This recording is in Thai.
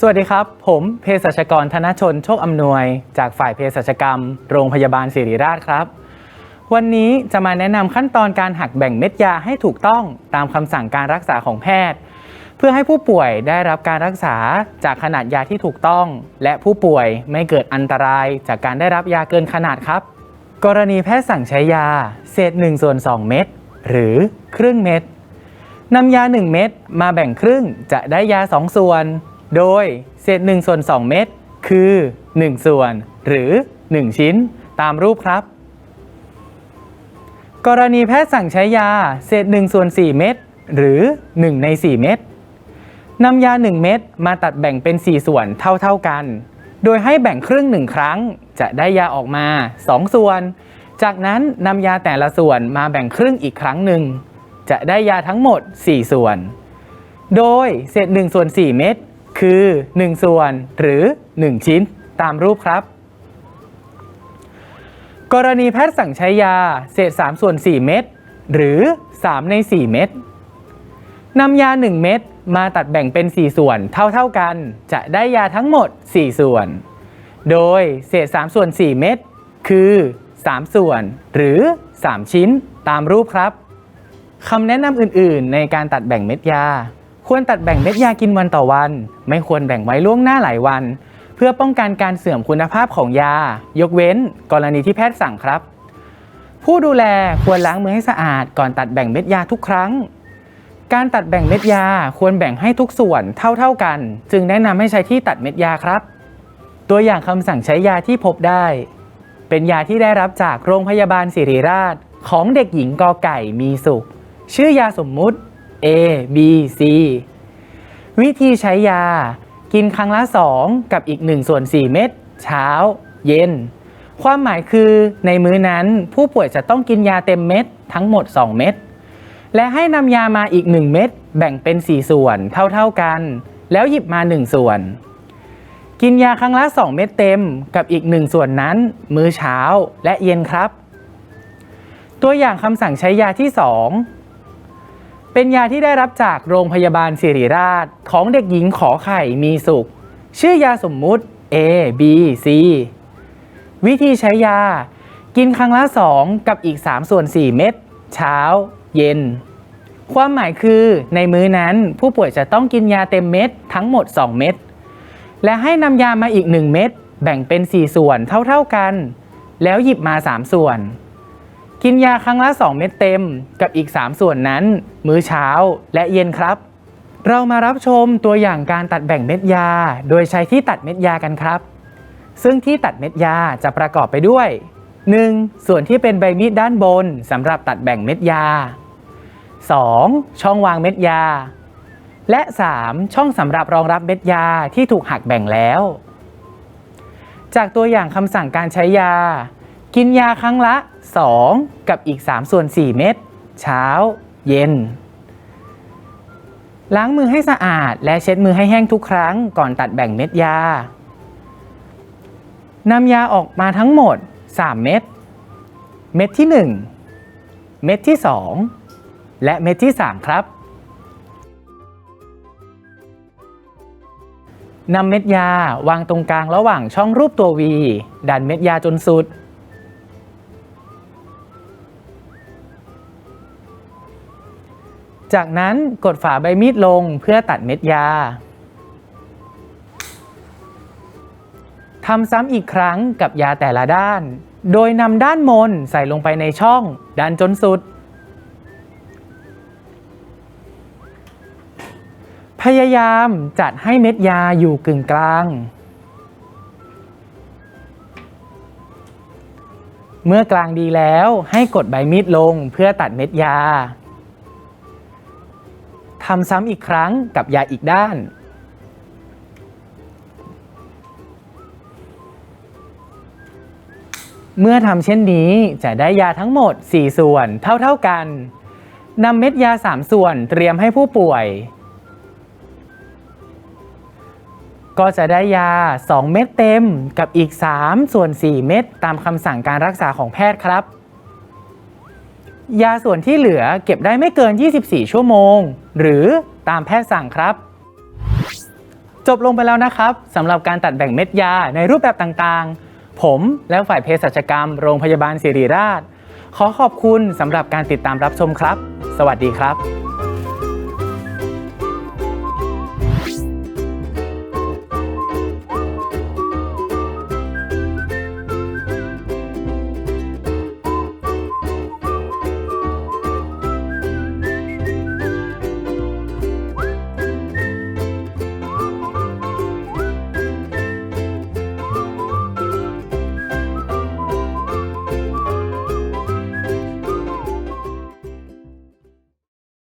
สวัสดีครับ ผมเภสัชกรธนชนโชคอำนวย จากฝ่ายเภสัชกรรม โรงพยาบาลศิริราชครับ วันนี้จะมาแนะนำขั้นตอนการหักแบ่งเม็ดยาให้ถูกต้องตามคำสั่งการรักษาของแพทย์ เพื่อให้ผู้ป่วยได้รับการรักษาจากขนาดยาที่ถูกต้อง และผู้ป่วยไม่เกิดอันตรายจากการได้รับยาเกินขนาดครับ กรณีแพทย์สั่งใช้ยา เศษ1ส่วน2เม็ดหรือครึ่งเม็ดนำยา 1 เม็ดมาแบ่งครึ่งจะได้ยา 2 ส่วน โดยเศษ1ส่วน2เม็ดคือ 1 ส่วน หรือ 1 ชิ้นตามรูปครับ กรณีแพทย์สั่งใช้ยาเศษ1ส่วน4เม็ดหรือ 1 ใน 4 เม็ดนำยา 1 เม็ดมาตัดแบ่งเป็น 4 ส่วนเท่าๆกัน โดยให้แบ่งครึ่ง1ครั้ง จะได้ยาออกมา 2 ส่วน จากนั้นนำยาแต่ละส่วนมาแบ่งครึ่งอีกครั้งหนึ่ง จะได้ยาทั้งหมด 4 ส่วน โดยเศษ1ส่วน4เม็ด คือ 1 ส่วนหรือ 1 ชิ้นตามรูปครับ กรณีแพทย์สั่งใช้ยาเศษ 3 ส่วน 4 เม็ดหรือ 3 ใน 4 เม็ดนำยา 1 เม็ดมาตัดแบ่งเป็น 4 ส่วนเท่า ๆ กัน จะได้ยาทั้งหมด 4 ส่วน โดยเศษ 3 ส่วน 4 เม็ดคือ 3 ส่วนหรือ 3 ชิ้นตามรูปครับคำแนะนำอื่น ๆ ในการตัดแบ่งเม็ดยา ควรตัดแบ่งเม็ดยากินวันต่อวัน ไม่ควรแบ่งไว้ล่วงหน้าหลายวัน เพื่อป้องกันการเสื่อมคุณภาพของยา ยกเว้น กรณีที่แพทย์สั่งครับ ผู้ดูแลควรล้างมือให้สะอาด ก่อนตัดแบ่งเม็ดยาทุกครั้ง การตัดแบ่งเม็ดยาควรแบ่งให้ทุกส่วนเท่าๆกัน จึงแนะนำให้ใช้ที่ตัดเม็ดยาครับ ตัวอย่างคำสั่งใช้ยาที่พบได้ เป็นยาที่ได้รับจากโรงพยาบาลศิริราช ของเด็กหญิงกอไก่มีสุข ชื่อยาสมมุติ A B C วิธีใช้ยา กินครั้งละ 2 กับอีก 1 ส่วน 4 เม็ดเช้า เย็น ความหมายคือในมื้อนั้นผู้ป่วยจะต้องกินยาเต็มเม็ดทั้งหมด 2 เม็ดและให้นำยามาอีก 1 เม็ดแบ่งเป็น 4 ส่วนเท่าๆกัน แล้วหยิบมา 1 ส่วน กินยาครั้งละ 2 เม็ดเต็มกับอีก 1 ส่วนนั้น มื้อเช้าและเย็นครับ ตัวอย่างคำสั่งใช้ยาที่ 2 เป็นยาที่ได้รับจากโรงพยาบาลศิริราช ของเด็กหญิงขอไข่มีสุข ชื่อยาสมมุติ A B C วิธีใช้ยา กินครั้งละ 2 กับอีก 3 ส่วน 4 เม็ดเช้า เย็น ความหมายคือในมื้อนั้นผู้ป่วยจะต้องกินยาเต็มเม็ดทั้งหมด 2 เม็ดและให้นำยามาอีก 1 เม็ดแบ่งเป็น 4 ส่วนเท่าๆกัน แล้วหยิบมา 3 ส่วน กินยาครั้งละ 2 เม็ดเต็ม กับอีก 3 ส่วนนั้น มื้อเช้าและเย็นครับ เรามารับชมตัวอย่างการตัดแบ่งเม็ดยา โดยใช้ที่ตัดเม็ดยากันครับ ซึ่งที่ตัดเม็ดยาจะประกอบไปด้วย 1. ส่วนที่เป็นใบมีดด้านบนสำหรับตัดแบ่งเม็ดยา 2. ช่องวางเม็ดยา และ 3. ช่องสำหรับรองรับเม็ดยาที่ถูกหักแบ่งแล้ว จากตัวอย่างคำสั่งการใช้ยา กินยาครั้งละ 2 กับอีก 3 ส่วน 4 เม็ดเช้า เย็น ล้างมือให้สะอาดและเช็ดมือให้แห้งทุกครั้งก่อนตัดแบ่งเม็ดยานำยาออกมาทั้งหมด 3 เม็ด เม็ดที่ 1 เม็ดที่ 2 และเม็ดที่ 3 ครับนำเม็ดยาวางตรงกลางระหว่างช่องรูปตัว V ดันเม็ดยาจนสุด จากนั้นกดฝาใบมีดลงเพื่อตัดเม็ดยาทำซ้ำอีกครั้งกับยาแต่ละด้าน โดยนำด้านมนใส่ลงไปในช่องดันจนสุด พยายามจัดให้เม็ดยาอยู่กึ่งกลาง เมื่อกลางดีแล้วให้กดใบมีดลงเพื่อตัดเม็ดยา ทำซ้ำอีกครั้งกับยาอีกด้าน เมื่อทำเช่นนี้จะได้ยาทั้งหมด 4 ส่วนเท่าๆกันนำเม็ดยา 3 ส่วนเตรียมให้ผู้ป่วย ก็จะได้ยา 2 เม็ดเต็มกับอีก 3 ส่วน 4 เม็ดตามคำสั่งการรักษาของแพทย์ครับ ยาส่วนที่เหลือเก็บได้ไม่เกิน 24 ชั่วโมง หรือตามแพทย์สั่งครับ จบลงไปแล้วนะครับสำหรับการตัดแบ่งเม็ดยาในรูปแบบต่างๆ ผมและฝ่ายเภสัชกรรม โรงพยาบาลศิริราช ขอขอบคุณสำหรับการติดตามรับชมครับ สวัสดีครับ